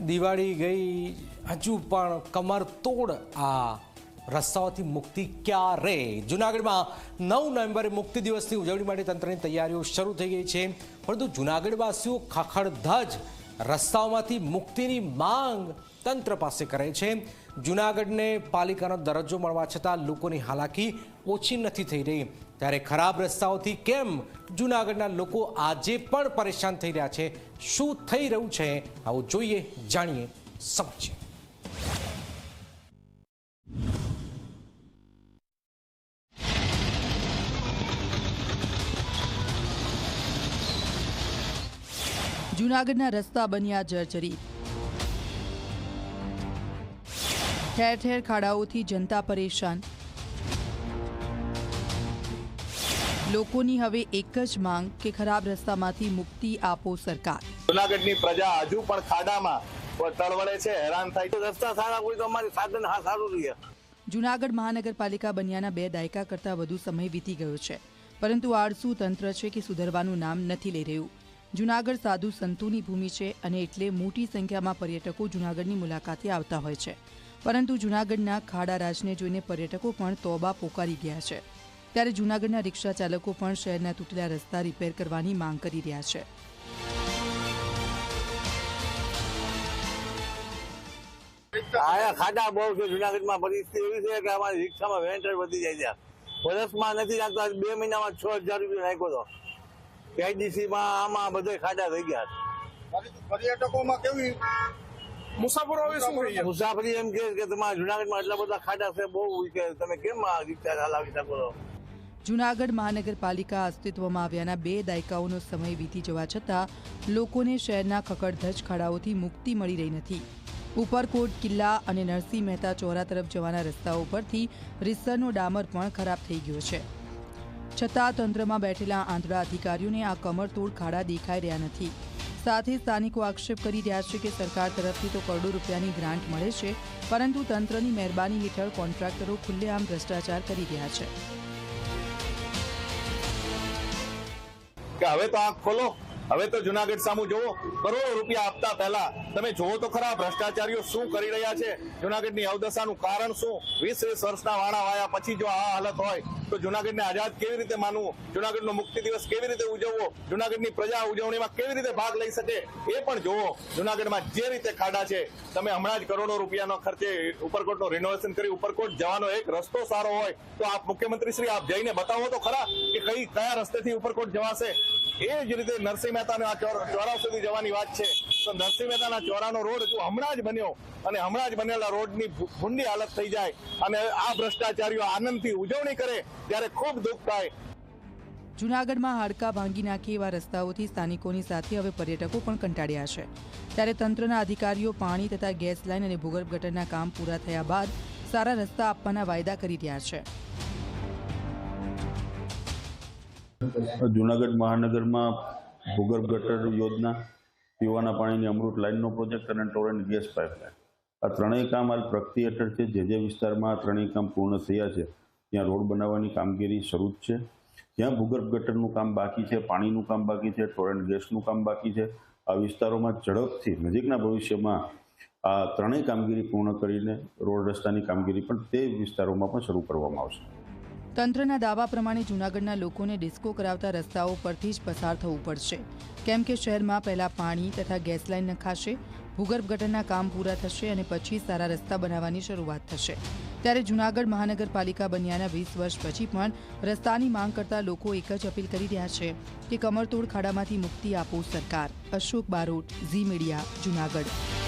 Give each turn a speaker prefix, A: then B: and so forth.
A: દિવાળી ગઈ, હજુ પણ કમર તોડ. આ રસ્તાઓથી મુક્તિ ક્યારે? જુનાગઢમાં નવ નવેમ્બરે મુક્તિ દિવસની ઉજવણી માટે તંત્રની તૈયારીઓ શરૂ થઈ ગઈ છે. પરંતુ જુનાગઢવાસીઓ ખખડધજ રસ્તાઓમાંથી મુક્તિની માંગ તંત્ર પાસે કરે છે. જુનાગઢને પાલિકાનો દરજ્જો મળવા છતાં લોકોની હાલાકી ઓછી નથી થઈ રહી. ત્યારે ખરાબ રસ્તાઓથી કેમ જુનાગઢના લોકો આજે પણ પરેશાન થઈ રહ્યા છે? શું થઈ રહ્યું છે? આવું જોઈએ, જાણીએ સમજીએ
B: જૂનાગઢના રસ્તા બન્યા જર્જરી ઠેર ઠેર ખાડાઓથી જનતા પરેશાન. લોકોની હવે એક જ માંગ કે ખરાબ રસ્તામાંથી મુક્તિ આપો સરકાર.
C: જૂનાગઢની પ્રજા હજુ પણ ખાડામાં તળવળે છે હેરાન થાય છે. રસ્તા સારા હોય તો અમારી સાધન હા સારું રહે.
B: જૂનાગઢ મહાનગરપાલિકા બન્યાના બે દાયકા કરતાં વધુ સમય વીતી ગયો છે. પરંતુ આળસુ તંત્ર છે કે સુધરવાનું નામ નથી લઈ રહ્યું. જૂનાગઢ સાધુ સંતોની ભૂમિ છે અને એટલે મોટી સંખ્યામાં પર્યટકો જૂનાગઢની મુલાકાતે આવતા હોય છે. પરંતુ જૂનાગઢના ખાડા રાજને જોઈને પર્યટકો પણ તોબા પોકારી ગયા છે. ત્યારે જૂનાગઢના રિક્ષા ચાલકો પણ શહેરના તૂટેલા રસ્તા રિપેર કરવાની માંગ કરી રહ્યા છે.
C: ખાડા બહુ છે જુનાગઢમાં પરિસ્થિતિ એવી છે કે અમારી રિક્ષામાં વેન્ટર વધી જાય છે. વર્ષમાં નથી નાખતો બે મહિનામાં છ હજાર રૂપિયા નાખ્યો હતો કેડીસી આમાં બધે ખાડા થઈ ગયા
D: પર્યટકોમાં કેવી? મુસાફરો હવે શું રહી
C: મુસાફરી એમ કે કે તમારા જુનાગઢમાં એટલા બધા ખાડા છે બહુ કે તમે કેમ આ રિક્ષા ચલાવી શકો છો?
B: જૂનાગઢ મહાનગરપાલિકા અસ્તિત્વમાં આવ્યાના બે દાયકાઓનો સમય વીતી જવા છતાં લોકોને શહેરના ખકડધજ ખાડાઓથી મુક્તિ મળી રહી નથી. ઉપરકોટ કિલ્લા અને નરસિંહ મહેતા ચોરા તરફ જવાના રસ્તાઓ પરથી રીસરનો ડામર પણ ખરાબ થઈ ગયો છે. છતાં તંત્રમાં બેઠેલા આંધળા અધિકારીઓને આ કમરતોડ ખાડા દેખાઈ રહ્યા નથી. સાથે સ્થાનિકો આક્ષેપ કરી રહ્યા છે કે સરકાર તરફથી તો કરોડો રૂપિયાની ગ્રાન્ટ મળે છે, પરંતુ તંત્રની મહેરબાની હેઠળ કોન્ટ્રાક્ટરો ખુલ્લેઆમ ભ્રષ્ટાચાર કરી રહ્યા છે.
C: હવે તો આંખ ખોલો. હવે તો જુનાગઢ સામુ જોવો કરોડો રૂપિયા આપતા પહેલા. તમે જોવો તો ખરા, ભ્રષ્ટાચારીઓ શું કરી રહ્યા છે? જુનાગઢની અવદશાનું કારણ શું? વીસ વીસ વર્ષના વાણા વાયા પછી જો આ હાલત હોય, તો જુનાગઢને આઝાદ કેવી રીતે માનવું? જુનાગઢનો મુક્તિ દિવસ કેવી રીતે ઉજવવો? જુનાગઢની પ્રજા ઉજવણીમાં કેવી રીતે ભાગ લઈ શકે? એ પણ જોવો જુનાગઢમાં જે રીતે ખાડા છે. તમે હમણાં જ કરોડો રૂપિયાનો ખર્ચે ઉપરકોટનું રિનોવેશન કરી, ઉપરકોટ જવાનો એક રસ્તો સારો હોય, તો આપ મુખ્યમંત્રી શ્રી, આપ જઈને બતાવો તો ખરા કે કઈ, કયા રસ્તેથી ઉપરકોટ જવાશે? એ જ રીતે નરસિંહ મહેતાના ચોરા સુધી જવાની વાત છે. તો નરસિંહ મહેતાના ચોરાનો રોડ હજુ હમણાં જ બન્યો અને હમણાં જ બનેલા રોડની ભૂંડી હાલત થઈ જાય અને આ ભ્રષ્ટાચારીઓ આનંદથી ઉજવણી કરે ત્યારે ખૂબ દુઃખ થાય.
B: જૂનાગઢમાં હાડકા ભાંગી નાખે એવા રસ્તાઓથી સ્થાનિકોની સાથે હવે પર્યટકો પણ કંટાળ્યા છે. ત્યારે તંત્રના અધિકારીઓ પાણી તથા ગેસ લાઇન અને ભૂગર્ભ ગટરના કામ પૂરા થયા બાદ સારા રસ્તા આપવાના વાયદા કરી રહ્યા છે.
E: જુનાગઢ મહાનગરમાં ભૂગર્ભ ગટર યોજના, પીવાના પાણીની અમૃત લાઇનનો પ્રોજેક્ટ અને ટોરેન્ટ ગેસ પાઇપલાઇન. આ ત્રણેય કામ હાલ પ્રગતિ હેઠળ છે. જે જે વિસ્તારમાં આ ત્રણેય કામ પૂર્ણ થયા છે, ત્યાં રોડ બનાવવાની કામગીરી શરૂ જ છે. જ્યાં ભૂગર્ભ ગટરનું કામ બાકી છે, પાણીનું કામ બાકી છે ટોરેન્ટ ગેસનું કામ બાકી છે, આ વિસ્તારોમાં ઝડપથી નજીકના ભવિષ્યમાં આ ત્રણેય કામગીરી પૂર્ણ કરીને રોડ રસ્તાની કામગીરી પણ તે વિસ્તારોમાં પણ શરૂ કરવામાં આવશે.
B: તંત્રના દાવા પ્રમાણે જૂનાગઢના લોકોને ડિસ્કો કરાવતા રસ્તાઓ પરથી જ પસાર થવું પડશે. કેમ કે શહેરમાં પહેલા પાણી તથા ગેસ લાઇન નખાશે, ભૂગર્ભ ગટરના કામ પૂરા થશે અને પછી સારા રસ્તા બનાવવાની શરૂઆત થશે. ત્યારે જૂનાગઢ મહાનગરપાલિકા બન્યાના વીસ વર્ષ પછી પણ રસ્તાની માંગ કરતા લોકો એક જ અપીલ કરી રહ્યા છે કે કમરતોડ ખાડામાંથી મુક્તિ આપો સરકાર. Ashok Barot, Zee media, Junagadh.